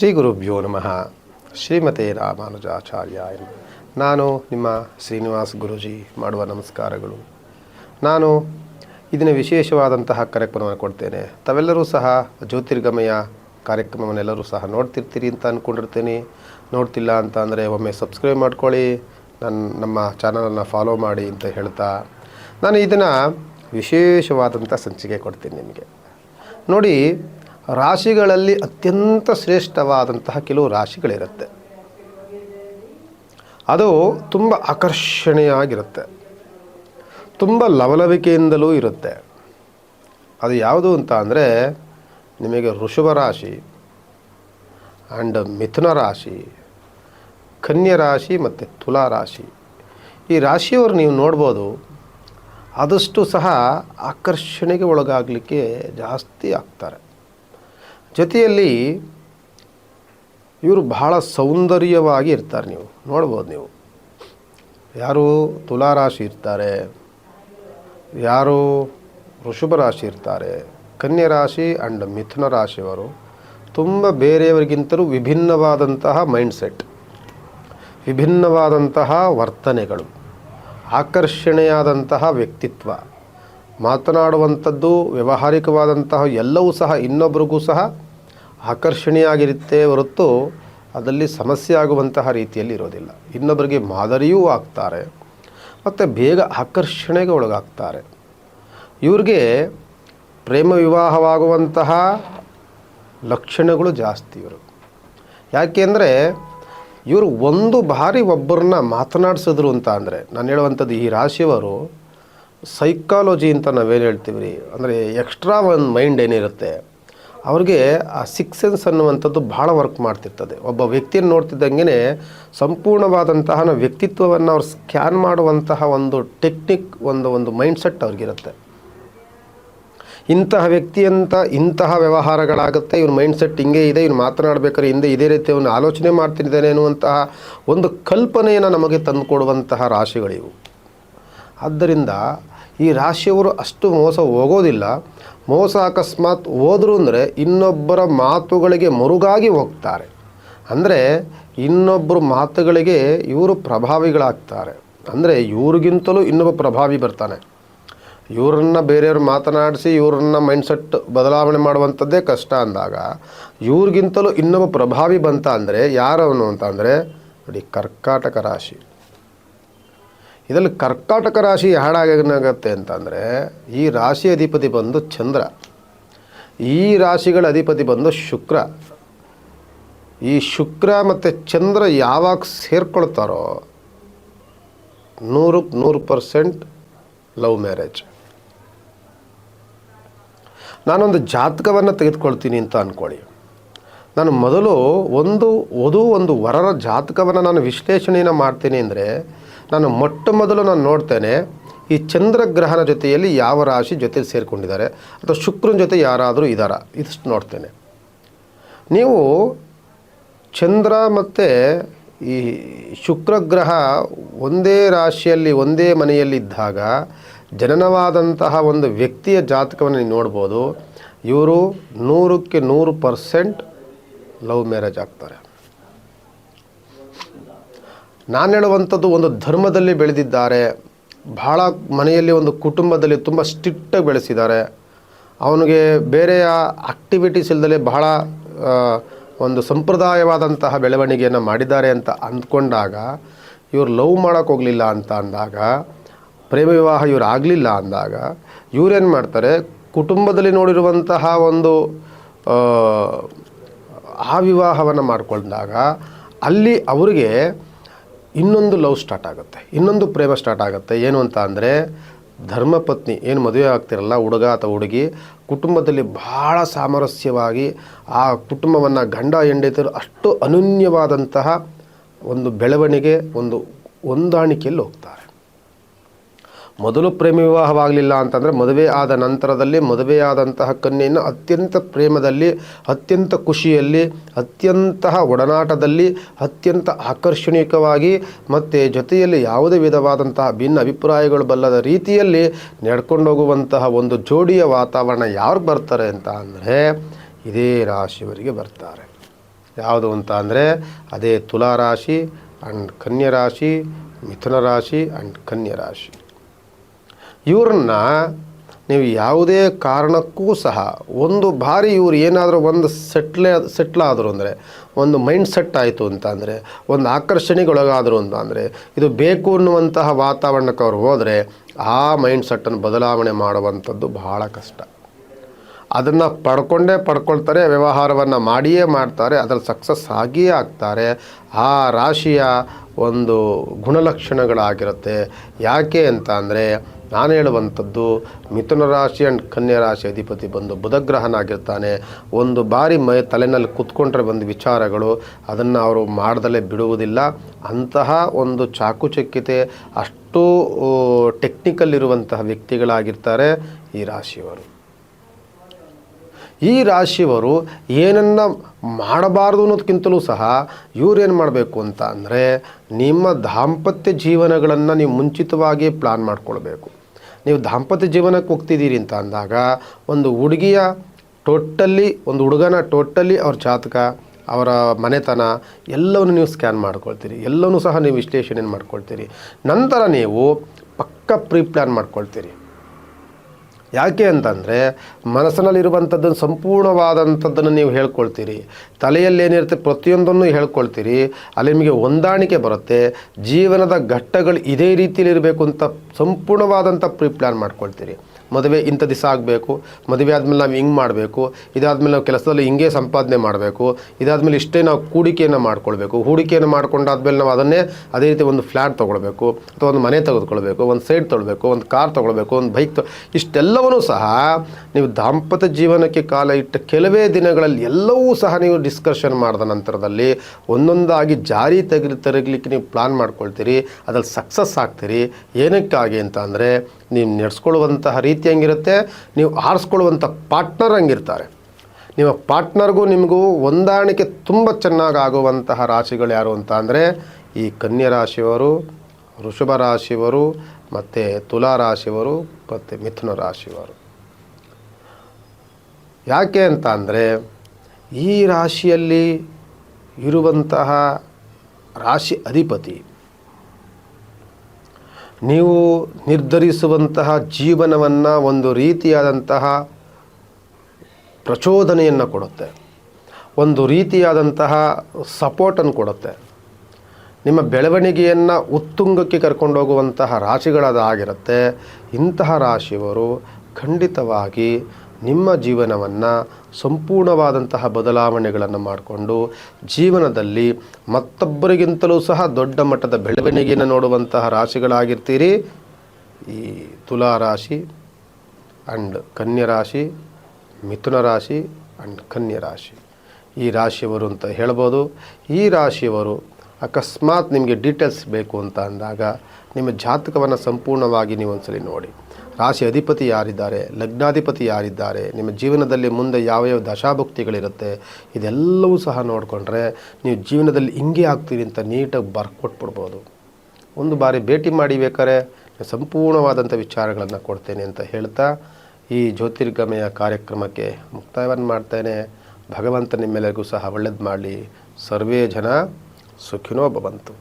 ಶ್ರೀ ಗುರುಭ್ಯೋ ನಮಃ. ಶ್ರೀಮತೆ ರಾಮಾನುಜಾಚಾರ್ಯ ನಾನು ನಿಮ್ಮ ಶ್ರೀನಿವಾಸ್ ಗುರುಜಿ ಮಾಡುವ ನಮಸ್ಕಾರಗಳು. ನಾನು ಇದನ್ನು ವಿಶೇಷವಾದಂತಹ ಕಾರ್ಯಕ್ರಮವನ್ನು ಕೊಡ್ತೇನೆ. ತಾವೆಲ್ಲರೂ ಸಹ ಜ್ಯೋತಿರ್ಗಮಯ ಕಾರ್ಯಕ್ರಮವನ್ನೆಲ್ಲರೂ ಸಹ ನೋಡ್ತಿರ್ತೀರಿ ಅಂತ ಅಂದ್ಕೊಂಡಿರ್ತೀನಿ ನೋಡ್ತಿಲ್ಲ ಅಂತ ಅಂದರೆ ಒಮ್ಮೆ ಸಬ್ಸ್ಕ್ರೈಬ್ ಮಾಡ್ಕೊಳ್ಳಿ. ನನ್ನ ನಮ್ಮ ಚಾನಲನ್ನು ಫಾಲೋ ಮಾಡಿ ಅಂತ ಹೇಳ್ತಾ. ನಾನು ಇದನ್ನು ವಿಶೇಷವಾದಂಥ ಸಂಚಿಕೆ ಕೊಡ್ತೀನಿ ನಿಮಗೆ. ನೋಡಿ ರಾಶಿಗಳಲ್ಲಿ ಅತ್ಯಂತ ಶ್ರೇಷ್ಠವಾದಂತಹ ಕೆಲವು ರಾಶಿಗಳಿರುತ್ತೆ. ಅದು ತುಂಬ ಆಕರ್ಷಣೀಯವಾಗಿರುತ್ತೆ ತುಂಬ ಲವಲವಿಕೆಯಿಂದಲೂ ಇರುತ್ತೆ. ಅದು ಯಾವುದು ಅಂತ ಅಂದರೆ ನಿಮಗೆ ಋಷಭ ರಾಶಿ ಆ್ಯಂಡ್ ಮಿಥುನ ರಾಶಿ, ಕನ್ಯಾ ರಾಶಿ ಮತ್ತು ತುಲಾ ರಾಶಿ. ಈ ರಾಶಿಯವರು ನೀವು ನೋಡ್ಬೋದು ಆದಷ್ಟು ಸಹ ಆಕರ್ಷಣೆಗೆ ಒಳಗಾಗಲಿಕ್ಕೆ ಜಾಸ್ತಿ ಆಗ್ತಾರೆ. ಜೊತೆಯಲ್ಲಿ ಇವರು ಬಹಳ ಸೌಂದರ್ಯವಾಗಿ ಇರ್ತಾರೆ ನೀವು, ನೋಡ್ಬೋದು ನೀವು. ಯಾರು ತುಲಾರಾಶಿ ಇರ್ತಾರೆ, ಯಾರು ವೃಷಭ ರಾಶಿ ಇರ್ತಾರೆ, ಕನ್ಯಾ ರಾಶಿ ಆ್ಯಂಡ್ ಮಿಥುನ ರಾಶಿಯವರು ತುಂಬ ಬೇರೆಯವರಿಗಿಂತಲೂ ವಿಭಿನ್ನವಾದಂತಹ ಮೈಂಡ್ಸೆಟ್ ವಿಭಿನ್ನವಾದಂತಹ ವರ್ತನೆಗಳು, ಆಕರ್ಷಣೆಯಾದಂತಹ ವ್ಯಕ್ತಿತ್ವ. ಮಾತನಾಡುವಂಥದ್ದು ವ್ಯಾವಹಾರಿಕವಾದಂತಹ ಎಲ್ಲವೂ ಸಹ ಇನ್ನೊಬ್ರಿಗೂ ಸಹ ಆಕರ್ಷಣೀಯಾಗಿರುತ್ತೆ ಹೊರತು ಅದರಲ್ಲಿ ಸಮಸ್ಯೆ ಆಗುವಂತಹ ರೀತಿಯಲ್ಲಿ ಇರೋದಿಲ್ಲ. ಇನ್ನೊಬ್ಬರಿಗೆ ಮಾದರಿಯೂ ಆಗ್ತಾರೆ, ಮತ್ತು ಬೇಗ ಆಕರ್ಷಣೆಗೆ ಒಳಗಾಗ್ತಾರೆ. ಇವ್ರಿಗೆ ಪ್ರೇಮ ವಿವಾಹವಾಗುವಂತಹ ಲಕ್ಷಣಗಳು ಜಾಸ್ತಿ ಇವರು. ಯಾಕೆಂದರೆ ಇವರು ಒಂದು ಬಾರಿ ಒಬ್ಬರನ್ನ ಮಾತನಾಡಿಸಿದ್ರು ಅಂತ ಅಂದರೆ, ನಾನು ಹೇಳುವಂಥದ್ದು ಈ ರಾಶಿಯವರು ಸೈಕಾಲಜಿ ಅಂತ ನಾವೇನು ಹೇಳ್ತೀವಿ ರೀ? ಅಂದರೆ ಎಕ್ಸ್ಟ್ರಾ ಒಂದು ಮೈಂಡ್ ಏನಿರುತ್ತೆ, ಅವ್ರಿಗೆ ಆ ಸಿಕ್ಸ್ ಸೆನ್ಸ್ ಅನ್ನುವಂಥದ್ದು ಭಾಳ ವರ್ಕ್ ಮಾಡ್ತಿರ್ತದೆ. ಒಬ್ಬ ವ್ಯಕ್ತಿಯನ್ನು ನೋಡ್ತಿದ್ದಂಗೆ ಸಂಪೂರ್ಣವಾದಂತಹ ವ್ಯಕ್ತಿತ್ವವನ್ನು ಅವ್ರು ಸ್ಕ್ಯಾನ್ ಮಾಡುವಂತಹ ಒಂದು ಟೆಕ್ನಿಕ್ ಒಂದು ಒಂದು ಮೈಂಡ್ಸೆಟ್ ಅವ್ರಿಗಿರುತ್ತೆ. ಇಂತಹ ವ್ಯಕ್ತಿಯಂತ ಇಂತಹ ವ್ಯವಹಾರಗಳಾಗುತ್ತೆ ಇವ್ರ ಮೈಂಡ್ಸೆಟ್ ಹಿಂಗೆ ಇದೆ, ಇವ್ನು ಮಾತನಾಡಬೇಕಾದ್ರೆ ಹಿಂದೆ ಇದೇ ರೀತಿ ಅವನು ಆಲೋಚನೆ ಮಾಡ್ತಿದ್ದಾನೆ ಅನ್ನುವಂತಹ ಒಂದು ಕಲ್ಪನೆಯನ್ನು ನಮಗೆ ತಂದುಕೊಡುವಂತಹ ರಾಶಿಗಳಿವು. ಆದ್ದರಿಂದ ಈ ರಾಶಿಯವರು ಅಷ್ಟು ಮೋಸ ಹೋಗೋದಿಲ್ಲ. ಮೋಸ ಅಕಸ್ಮಾತ್ ಹೋದ್ರು ಅಂದರೆ ಇನ್ನೊಬ್ಬರ ಮಾತುಗಳಿಗೆ ಮರುಗಾಗಿ ಹೋಗ್ತಾರೆ. ಅಂದರೆ ಇನ್ನೊಬ್ಬರ ಮಾತುಗಳಿಗೆ ಇವರು ಪ್ರಭಾವಿಗಳಾಗ್ತಾರೆ. ಅಂದರೆ ಇವ್ರಿಗಿಂತಲೂ ಇನ್ನೊಬ್ಬ ಪ್ರಭಾವಿ ಬರ್ತಾನೆ. ಇವರನ್ನ ಬೇರೆಯವ್ರು ಮಾತನಾಡಿಸಿ ಇವ್ರನ್ನ ಮೈಂಡ್ಸೆಟ್ ಬದಲಾವಣೆ ಮಾಡುವಂಥದ್ದೇ ಕಷ್ಟ ಅಂದಾಗ ಇವ್ರಿಗಿಂತಲೂ ಇನ್ನೊಬ್ಬ ಪ್ರಭಾವಿ ಬಂತ ಅಂದರೆ ಯಾರವನು ಅಂತ ಅಂದರೆ, ನೋಡಿ ಕರ್ಕಾಟಕ ರಾಶಿ. ಇದರಲ್ಲಿ ಕರ್ಕಾಟಕ ರಾಶಿ ಹಾಳಾಗತ್ತೆ ಅಂತಂದರೆ ಈ ರಾಶಿ ಅಧಿಪತಿ ಬಂದು ಚಂದ್ರ. ಈ ರಾಶಿಗಳ ಅಧಿಪತಿ ಬಂದು ಶುಕ್ರ. ಈ ಶುಕ್ರ ಮತ್ತು ಚಂದ್ರ ಯಾವಾಗ ಸೇರ್ಕೊಳ್ತಾರೋ ನೂರಕ್ಕೆ ನೂರು ಪರ್ಸೆಂಟ್ ಲವ್ ಮ್ಯಾರೇಜ್. ನಾನೊಂದು ಜಾತಕವನ್ನು ತೆಗೆದುಕೊಳ್ತೀನಿ ಅಂತ ಅಂದ್ಕೊಳ್ಳಿ ನಾನು ಮೊದಲು ಒಂದು ವಧು ಒಂದು ವರರ ಜಾತಕವನ್ನು ನಾನು ವಿಶ್ಲೇಷಣೆಯನ್ನು ಮಾಡ್ತೀನಿ ಅಂದರೆ ನಾನು ಮೊಟ್ಟ ಮೊದಲು ನಾನು ನೋಡ್ತೇನೆ, ಈ ಚಂದ್ರಗ್ರಹಣ ಜೊತೆಯಲ್ಲಿ ಯಾವ ರಾಶಿ ಜೊತೆ ಸೇರಿಕೊಂಡಿದ್ದಾರೆ, ಅಥವಾ ಶುಕ್ರನ ಜೊತೆ ಯಾರಾದರೂ ಇದ್ದಾರಾ ಇದಿಷ್ಟು ನೋಡ್ತೇನೆ. ನೀವು ಚಂದ್ರ ಮತ್ತು ಈ ಶುಕ್ರಗ್ರಹ ಒಂದೇ ರಾಶಿಯಲ್ಲಿ, ಒಂದೇ ಮನೆಯಲ್ಲಿದ್ದಾಗ ಜನನವಾದಂತಹ ಒಂದು ವ್ಯಕ್ತಿಯ ಜಾತಕವನ್ನು ನೀವು ನೋಡ್ಬೋದು. ಇವರು ನೂರಕ್ಕೆ ನೂರು ಪರ್ಸೆಂಟ್ ಲವ್ ಮ್ಯಾರೇಜ್ ಆಗ್ತಾರೆ. ನಾನು ಹೇಳುವಂಥದ್ದು ಒಂದು ಧರ್ಮದಲ್ಲಿ ಬೆಳೆದಿದ್ದಾರೆ ಭಾಳ ಮನೆಯಲ್ಲಿ ಒಂದು ಕುಟುಂಬದಲ್ಲಿ ತುಂಬ ಸ್ಟ್ರಿಕ್ಟಾಗಿ ಬೆಳೆಸಿದ್ದಾರೆ. ಅವನಿಗೆ ಬೇರೆಯ ಆಕ್ಟಿವಿಟೀಸ್ ಇಲ್ಲದಲೇ ಬಹಳ ಒಂದು ಸಂಪ್ರದಾಯವಾದಂತಹ ಬೆಳವಣಿಗೆಯನ್ನು ಮಾಡಿದ್ದಾರೆ ಅಂತ ಅಂದ್ಕೊಂಡಾಗ, ಇವರು ಲವ್ ಮಾಡೋಕ್ಕೆ ಹೋಗಲಿಲ್ಲ ಅಂತ ಅಂದಾಗ, ಪ್ರೇಮ ವಿವಾಹ ಇವ್ರು ಆಗಲಿಲ್ಲ ಅಂದಾಗ ಇವರೇನು ಮಾಡ್ತಾರೆ, ಕುಟುಂಬದಲ್ಲಿ ನೋಡಿರುವಂತಹ ಒಂದು ಆ ವಿವಾಹವನ್ನು ಮಾಡಿಕೊಂಡಾಗ, ಅಲ್ಲಿ ಅವರಿಗೆ ಇನ್ನೊಂದು ಲವ್ ಸ್ಟಾರ್ಟ್ ಆಗುತ್ತೆ. ಇನ್ನೊಂದು ಪ್ರೇಮ ಸ್ಟಾರ್ಟ್ ಆಗುತ್ತೆ. ಏನು ಅಂತ ಅಂದರೆ ಧರ್ಮಪತ್ನಿ ಏನು ಮದುವೆ ಆಗ್ತಿರಲ್ಲ, ಹುಡುಗ ಅಥವಾ ಹುಡುಗಿ, ಕುಟುಂಬದಲ್ಲಿ ಭಾಳ ಸಾಮರಸ್ಯವಾಗಿ ಆ ಕುಟುಂಬವನ್ನು ಗಂಡ ಹೆಂಡತಿರು ಅಷ್ಟು ಅನನ್ಯವಾದಂತಹ ಒಂದು ಬೆಳವಣಿಗೆ, ಒಂದು ಹೊಂದಾಣಿಕೆಯಲ್ಲಿ ಹೋಗ್ತಾರೆ. ಮೊದಲು ಪ್ರೇಮ ವಿವಾಹವಾಗಲಿಲ್ಲ ಅಂತಂದರೆ ಮದುವೆ ಆದ ನಂತರದಲ್ಲಿ ಮದುವೆಯಾದಂತಹ ಕನ್ಯೆಯನ್ನು ಅತ್ಯಂತ ಪ್ರೇಮದಲ್ಲಿ, ಅತ್ಯಂತ ಖುಷಿಯಲ್ಲಿ ಅತ್ಯಂತ ಒಡನಾಟದಲ್ಲಿ, ಅತ್ಯಂತ ಆಕರ್ಷಣೀಯವಾಗಿ ಮತ್ತು ಜೊತೆಯಲ್ಲಿ ಯಾವುದೇ ವಿಧವಾದಂತಹ ಭಿನ್ನ ಅಭಿಪ್ರಾಯಗಳು ಬಲ್ಲದ ರೀತಿಯಲ್ಲಿ ನಡ್ಕೊಂಡು ಹೋಗುವಂತಹ ಒಂದು ಜೋಡಿಯ ವಾತಾವರಣ ಯಾರು ಬರ್ತಾರೆ ಅಂತ ಅಂದರೆ ಇದೇ ರಾಶಿಯವರಿಗೆ ಬರ್ತಾರೆ. ಯಾವುದು ಅಂತ ಅಂದರೆ ಅದೇ ತುಲಾ ರಾಶಿ ಆ್ಯಂಡ್ ಕನ್ಯಾ ರಾಶಿ, ಮಿಥುನ ರಾಶಿ ಆ್ಯಂಡ್ ಕನ್ಯಾ ರಾಶಿ. ಇವ್ರನ್ನ ನೀವು ಯಾವುದೇ ಕಾರಣಕ್ಕೂ ಸಹ ಒಂದು ಬಾರಿ ಇವ್ರು ಏನಾದರೂ ಒಂದು ಸೆಟ್ಲೇ ಸೆಟ್ಲ್ ಆದರು ಅಂದರೆ, ಒಂದು ಮೈಂಡ್ ಸೆಟ್ ಆಯಿತು ಅಂತ ಅಂದರೆ, ಒಂದು ಆಕರ್ಷಣೆಗೆ ಒಳಗಾದರು ಅಂತ ಅಂದರೆ, ಇದು ಬೇಕು ಅನ್ನುವಂತಹ ವಾತಾವರಣಕ್ಕೆ ಅವ್ರು ಹೋದರೆ, ಆ ಮೈಂಡ್ ಸೆಟ್ಟನ್ನು ಬದಲಾವಣೆ ಮಾಡುವಂಥದ್ದು ಬಹಳ ಕಷ್ಟ. ಅದನ್ನು ಪಡ್ಕೊಂಡೇ ಪಡ್ಕೊಳ್ತಾರೆ, ವ್ಯವಹಾರವನ್ನು ಮಾಡಿಯೇ ಮಾಡ್ತಾರೆ, ಅದರಲ್ಲಿ ಸಕ್ಸಸ್ ಆಗಿಯೇ ಆಗ್ತಾರೆ. ಆ ರಾಶಿಯ ಒಂದು ಗುಣಲಕ್ಷಣಗಳಾಗಿರುತ್ತೆ. ಯಾಕೆ ಅಂತ ಅಂದರೆ ನಾನು ಹೇಳುವಂಥದ್ದು, ಮಿಥುನ ರಾಶಿ ಆ್ಯಂಡ್ ಕನ್ಯಾ ರಾಶಿ ಅಧಿಪತಿ ಬಂದು ಬುಧಗ್ರಹನಾಗಿರ್ತಾನೆ. ಒಂದು ಬಾರಿ ಮೈ ತಲೆನಲ್ಲಿ ಕುತ್ಕೊಂಡ್ರೆ ಬಂದ ವಿಚಾರಗಳು, ಅದನ್ನು ಅವರು ಮಾಡ್ದಲೇ ಬಿಡುವುದಿಲ್ಲ. ಅಂತಹ ಒಂದು ಚಾಕುಚಕ್ಯತೆ ಅಷ್ಟು ಟೆಕ್ನಿಕಲ್ ಇರುವಂತಹ ವ್ಯಕ್ತಿಗಳಾಗಿರ್ತಾರೆ ಈ ರಾಶಿಯವರು. ಈ ರಾಶಿಯವರು ಏನನ್ನ ಮಾಡಬಾರ್ದು ಅನ್ನೋದಕ್ಕಿಂತಲೂ ಸಹ ಇವ್ರೇನು ಮಾಡಬೇಕು ಅಂತ ಅಂದರೆ, ನಿಮ್ಮ ದಾಂಪತ್ಯ ಜೀವನಗಳನ್ನು ನೀವು ಮುಂಚಿತವಾಗಿ ಪ್ಲಾನ್ ಮಾಡ್ಕೊಳ್ಬೇಕು. ನೀವು ದಾಂಪತ್ಯ ಜೀವನಕ್ಕೆ ಹೋಗ್ತಿದ್ದೀರಿ ಅಂತ ಅಂದಾಗ ಒಂದು ಹುಡುಗಿಯ ಟೋಟಲಿ, ಒಂದು ಹುಡುಗನ ಟೋಟಲಿ ಅವ್ರ ಜಾತಕ, ಅವರ ಮನೆತನ ಎಲ್ಲವನ್ನು ನೀವು ಸ್ಕ್ಯಾನ್ ಮಾಡ್ಕೊಳ್ತೀರಿ. ಎಲ್ಲವೂ ಸಹ ನೀವು ವಿಶ್ಲೇಷಣೆ ಮಾಡ್ಕೊಳ್ತೀರಿ. ನಂತರ ನೀವು ಪಕ್ಕ ಪ್ರೀ ಪ್ಲ್ಯಾನ್ ಮಾಡ್ಕೊಳ್ತೀರಿ. ಯಾಕೆ ಅಂತಂದರೆ ಮನಸ್ಸಿನಲ್ಲಿರುವಂಥದ್ದನ್ನು ಸಂಪೂರ್ಣವಾದಂಥದ್ದನ್ನು ನೀವು ಹೇಳ್ಕೊಳ್ತೀರಿ. ತಲೆಯಲ್ಲಿ ಏನಿರುತ್ತೆ ಪ್ರತಿಯೊಂದನ್ನು ಹೇಳ್ಕೊಳ್ತೀರಿ. ಅಲ್ಲಿ ನಿಮಗೆ ಹೊಂದಾಣಿಕೆ ಬರುತ್ತೆ. ಜೀವನದ ಘಟ್ಟಗಳು ಇದೇ ರೀತಿಯಲ್ಲಿ ಇರಬೇಕು ಅಂತ ಸಂಪೂರ್ಣವಾದಂಥ ಪ್ರೀ ಪ್ಲ್ಯಾನ್ ಮಾಡ್ಕೊಳ್ತೀರಿ. ಮದುವೆ ಇಂಥ ದಿವಸ ಆಗಬೇಕು, ಮದುವೆ ಆದಮೇಲೆ ನಾವು ಹಿಂಗೆ ಮಾಡಬೇಕು, ಇದಾದಮೇಲೆ ನಾವು ಕೆಲಸದಲ್ಲಿ ಹಿಂಗೆ ಸಂಪಾದನೆ ಮಾಡಬೇಕು, ಇದಾದಮೇಲೆ ಇಷ್ಟೇ ನಾವು ಕೂಡಿಕೆಯನ್ನು ಮಾಡ್ಕೊಳ್ಬೇಕು, ಹೂಡಿಕೆಯನ್ನು ಮಾಡ್ಕೊಂಡಾದ್ಮೇಲೆ ನಾವು ಅದನ್ನೇ ಅದೇ ರೀತಿ ಒಂದು ಫ್ಲ್ಯಾಟ್ ತೊಗೊಳ್ಬೇಕು, ಅಥವಾ ಒಂದು ಮನೆ ತೆಗೆದುಕೊಳ್ಬೇಕು, ಒಂದು ಸೈಡ್ ತೊಗೊಳ್ಬೇಕು, ಒಂದು ಕಾರ್ ತೊಗೊಳ್ಬೇಕು, ಒಂದು ಬೈಕ್ ತೊ, ಇಷ್ಟೆಲ್ಲವನ್ನೂ ಸಹ ನೀವು ದಾಂಪತ್ಯ ಜೀವನಕ್ಕೆ ಕಾಲ ಇಟ್ಟ ಕೆಲವೇ ದಿನಗಳಲ್ಲಿ ಎಲ್ಲವೂ ಸಹ ನೀವು ಡಿಸ್ಕಷನ್ ಮಾಡಿದ ನಂತರದಲ್ಲಿ ಒಂದೊಂದಾಗಿ ಜಾರಿ ತೆಗೆದು ತೆರಗಲಿಕ್ಕೆ ನೀವು ಪ್ಲಾನ್ ಮಾಡ್ಕೊಳ್ತೀರಿ, ಅದ್ರಲ್ಲಿ ಸಕ್ಸಸ್ ಆಗ್ತೀರಿ, ಏನಕ್ಕಾಗಿ ಅಂತ ಅಂದರೆ ನೀವು ನಡೆಸ್ಕೊಳ್ಳುವಂತಹ ರೀತಿ ಹೆಂಗಿರುತ್ತೆ, ನೀವು ಆರಿಸ್ಕೊಳ್ಳುವಂಥ ಪಾರ್ಟ್ನರ್ ಹಂಗಿರ್ತಾರೆ. ನಿಮ್ಮ ಪಾರ್ಟ್ನರ್ಗೂ ನಿಮಗೂ ಹೊಂದಾಣಿಕೆ ತುಂಬ ಚೆನ್ನಾಗಿ ಆಗುವಂತಹ ರಾಶಿಗಳು ಯಾರು ಅಂತ ಅಂದರೆ, ಈ ಕನ್ಯಾ ರಾಶಿಯವರು, ವೃಷಭ ರಾಶಿಯವರು, ಮತ್ತು ತುಲಾ ರಾಶಿಯವರು, ಮತ್ತು ಮಿಥುನ ರಾಶಿಯವರು. ಯಾಕೆ ಅಂತ ಅಂದರೆ, ಈ ರಾಶಿಯಲ್ಲಿ ಇರುವಂತಹ ರಾಶಿ ಅಧಿಪತಿ ನೀವು ನಿರ್ಧರಿಸುವಂತಹ ಜೀವನವನ್ನು ಒಂದು ರೀತಿಯಾದಂತಹ ಪ್ರಚೋದನೆಯನ್ನು ಕೊಡುತ್ತೆ. ಒಂದು ರೀತಿಯಾದಂತಹ ಸಪೋರ್ಟನ್ನು ಕೊಡುತ್ತೆ. ನಿಮ್ಮ ಬೆಳವಣಿಗೆಯನ್ನು ಉತ್ತುಂಗಕ್ಕೆ ಕರ್ಕೊಂಡೋಗುವಂತಹ ರಾಶಿಗಳದಾಗಿರುತ್ತೆ. ಇಂತಹ ರಾಶಿಯವರು ಖಂಡಿತವಾಗಿ ನಿಮ್ಮ ಜೀವನವನ್ನು ಸಂಪೂರ್ಣವಾದಂತಹ ಬದಲಾವಣೆಗಳನ್ನು ಮಾಡಿಕೊಂಡು ಜೀವನದಲ್ಲಿ ಮತ್ತೊಬ್ಬರಿಗಿಂತಲೂ ಸಹ ದೊಡ್ಡ ಮಟ್ಟದ ಬೆಳವಣಿಗೆಯನ್ನು ನೋಡುವಂತಹ ರಾಶಿಗಳಾಗಿರ್ತೀರಿ. ಈ ತುಲಾ ರಾಶಿ ಆ್ಯಂಡ್ ಕನ್ಯಾ ರಾಶಿ, ಮಿಥುನ ರಾಶಿ ಆ್ಯಂಡ್ ಕನ್ಯಾ ರಾಶಿ. ಈ ರಾಶಿಯವರು ಅಂತ ಹೇಳ್ಬೋದು. ಈ ರಾಶಿಯವರು ಅಕಸ್ಮಾತ್ ನಿಮಗೆ ಡೀಟೇಲ್ಸ್ ಬೇಕು ಅಂತ ಅಂದಾಗ ನಿಮ್ಮ ಜಾತಕವನ್ನು ಸಂಪೂರ್ಣವಾಗಿ ನೀವು ಒಂದ್ಸಲಿ ನೋಡಿ. ರಾಶಿ ಅಧಿಪತಿ ಯಾರಿದ್ದಾರೆ? ಲಗ್ನಾಧಿಪತಿ ಯಾರಿದ್ದಾರೆ? ನಿಮ್ಮ ಜೀವನದಲ್ಲಿ ಮುಂದೆ ಯಾವ ಯಾವ ದಶಾಭುಕ್ತಿಗಳಿರುತ್ತೆ? ಇದೆಲ್ಲವೂ ಸಹ ನೋಡಿಕೊಂಡ್ರೆ ನೀವು ಜೀವನದಲ್ಲಿ ಹಿಂಗೆ ಆಗ್ತೀರಿ ಅಂತ ನೀಟಾಗಿ ಬರ್ಕೊಟ್ಬಿಡ್ಬೋದು. ಒಂದು ಬಾರಿ ಭೇಟಿ ಮಾಡಿ ಬೇಕಾದ್ರೆ ಸಂಪೂರ್ಣವಾದಂಥ ವಿಚಾರಗಳನ್ನು ಕೊಡ್ತೇನೆ ಅಂತ ಹೇಳ್ತಾ ಈ ಜ್ಯೋತಿರ್ಗಮಯ ಕಾರ್ಯಕ್ರಮಕ್ಕೆ ಮುಕ್ತಾಯವನ್ನು ಮಾಡ್ತೇನೆ. ಭಗವಂತ ನಿಮ್ಮೆಲ್ಲರಿಗೂ ಸಹ ಒಳ್ಳೇದು ಮಾಡಲಿ. ಸರ್ವೇ ಜನ ಸುಖಿನೋ ಭವಂತು.